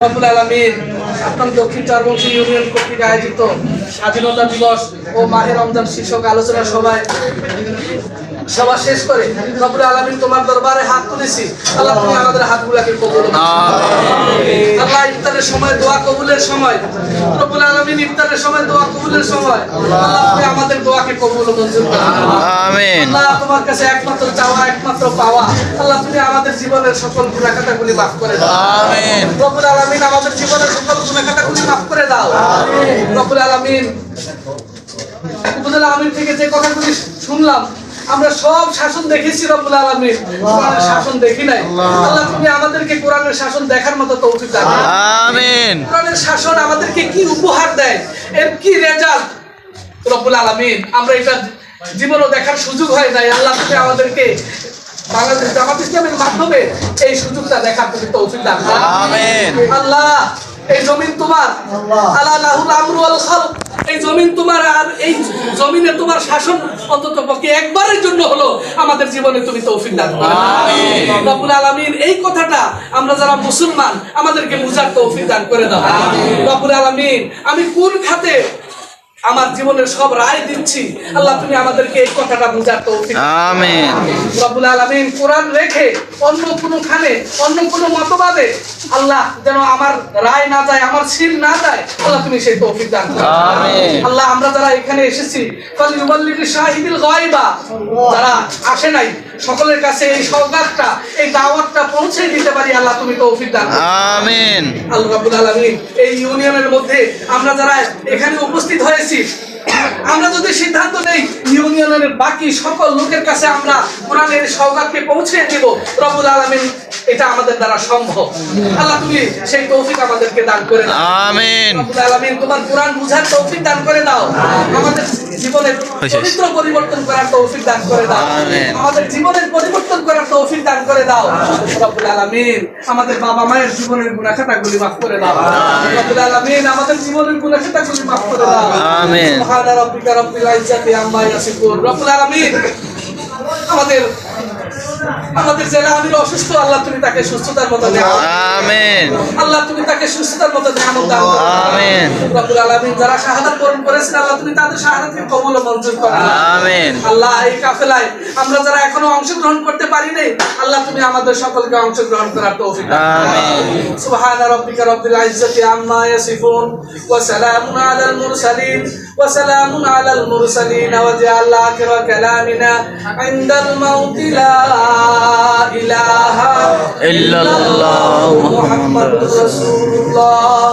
রব্বুল আলমিন আপনার দক্ষিণ চারবংশী ইউনিয়ন কর্তৃক আয়োজিত স্বাধীনতা দিবস ও মাহে রমজান শীর্ষক আলোচনা সভায় সভা শেষ করে তোমার দরবারে হাত তুলেছি। আল্লাহ তুমি আমাদের হাতগুলাকে কবুল আল্লাহ ইফতারের সময় দোয়া কবুলের সময় রব্বুল আলমিন ইফতারের সময় দোয়া কবুলের সময় আল্লাহ তুমি আমাদের দোয়াকে কবুল মঞ্জুর করো। আমিন। আল্লাহ তোমার কাছে একমাত্র চাওয়া একমাত্র পাওয়া। আল্লাহ তুমি আমাদের জীবনের সকল গুণাখাতাগুলি মাফ করে দাও। আমিন। রব্বুল আলামিন আমাদের জীবনের সকল গুণাখাতাগুলি মাফ করে দাও। রব্বুল আলামিন। উপজেলা আমির থেকে যে কথাগুলি শুনলাম আমরা সব শাসন দেখেছি রব্বুল আলামিন। কোরআনের শাসন দেখি নাই। আল্লাহ। তুমি আমাদেরকে কোরআনের শাসন দেখার মতো তৌফিক দাও। আমিন। কোরআনের শাসন আমাদেরকে কি উপহার দেয়? এর কি রেজাল্ট রব্বুল আলামিন আমরা এটা জীবনও দেখার সুযোগ হয় নাই। আল্লাহ তুমি আমাদেরকে বাংলাদেশ জামাত ইসলামের মাধ্যমে এই সুযোগটা দেখার তুমি তৌফিক দান। আল্লাহ এই জমিন তোমার। আল্লাহ। লাহুল আমরু ওয়াল খালক। এই জমিন তোমার আর এই জমিনে তোমার শাসন অন্তত পক্ষে একবারের জন্য হলো আমাদের জীবনে তুমি তৌফিক দান করো। রব্বুল আলামিন এই কথাটা আমরা যারা মুসলমান আমাদেরকে বুঝার তৌফিক দান করে দাও। রব্বুল আলামিন আমি কোন খাতে আমার জীবনের সব রায় দিচ্ছি আল্লাহ তুমি আমাদেরকে এই কথাটা বুঝার তৌফিক। আমিন রব্বুল আলামিন কোরআন রেখে অন্য কোনো খানে অন্য কোনো মতবাদে আল্লাহ যেন আমার রায় না যায় আমার সিল না যায় আল্লাহ তুমি সেই তৌফিক দান করো আমিন। আল্লাহ আমরা যারা এখানে এসেছি ফালিউবাল্লিগি শাহিদিল গায়বা যারা আসে নাই সকলের কাছে এই সওগাতটা এই দাওয়াতটা পৌঁছে দিতে পারি আল্লাহ তুমি তৌফিক দান আমিন। আল্লাহ রাব্বুল আলামিন এই ইউনিয়নের মধ্যে আমরা যারা এখানে উপস্থিত হয়েছি আমরা যদি সিদ্ধান্ত নেই ইউনিয়নের বাকি সকল লোকের কাছে আমরা কোরআনের সওগাতকে পৌঁছে দেব রব্বুল আলামিন এটা আমাদের দ্বারা সম্ভব। আল্লাহ তুমি সেই তৌফিক আমাদেরকে দান করে দাও। আমিন। আলামিন তোমার কোরআন বুঝার তৌফিক দান করে দাও। জীবনের। চরিত্র পরিবর্তন করার তৌফিক দান করে দাও। আমাদের জীবনের পরিবর্তন করার তৌফিক দান করে দাও। রব্বুল আলামিন আমাদের বাবা মায়ের জীবনের গুনাহখাতাগুলি মাফ করে দাও। রব্বুল আলামিন আমাদের জীবনের গুনাহখাতাগুলি মাফ করে দাও। আমিন। সুবহানা রাব্বিকা রাব্বিল ইজ্জাতি আম্মা ইয়াসিফুন। রব্বুল আলামিন আমাদের আমাদের জেলা আমির অসুস্থ আল্লাহ তুমি তাকে সুস্থতার মতো দেও আমিন। আল্লাহ তুমি তাকে সুস্থতার মতো নিয়ামত করো। আমিন। রব্বুল আলামিন যারা শাহাদাত বরণ করেছেন আল্লাহ তুমি তাদের শাহাদাতকে কবুল ও মঞ্জুর করো। আমিন। আল্লাহ এই কাফেলায় আমরা যারা এখনও অংশগ্রহণ করতে পারি নাই আল্লাহ তুমি আমাদের সকলকে অংশগ্রহণ করার তৌফিক দাও আমিন। সুবহান রাব্বিকা রাব্বিল ইজ্জাতি আম্মা ইয়াসিফুন ওয়া সালামুন আলাল মুরসালিন। وسلام على المرسلين واجعل آخر كلامنا. عند الموت لا إله إلا الله. محمد رسول الله.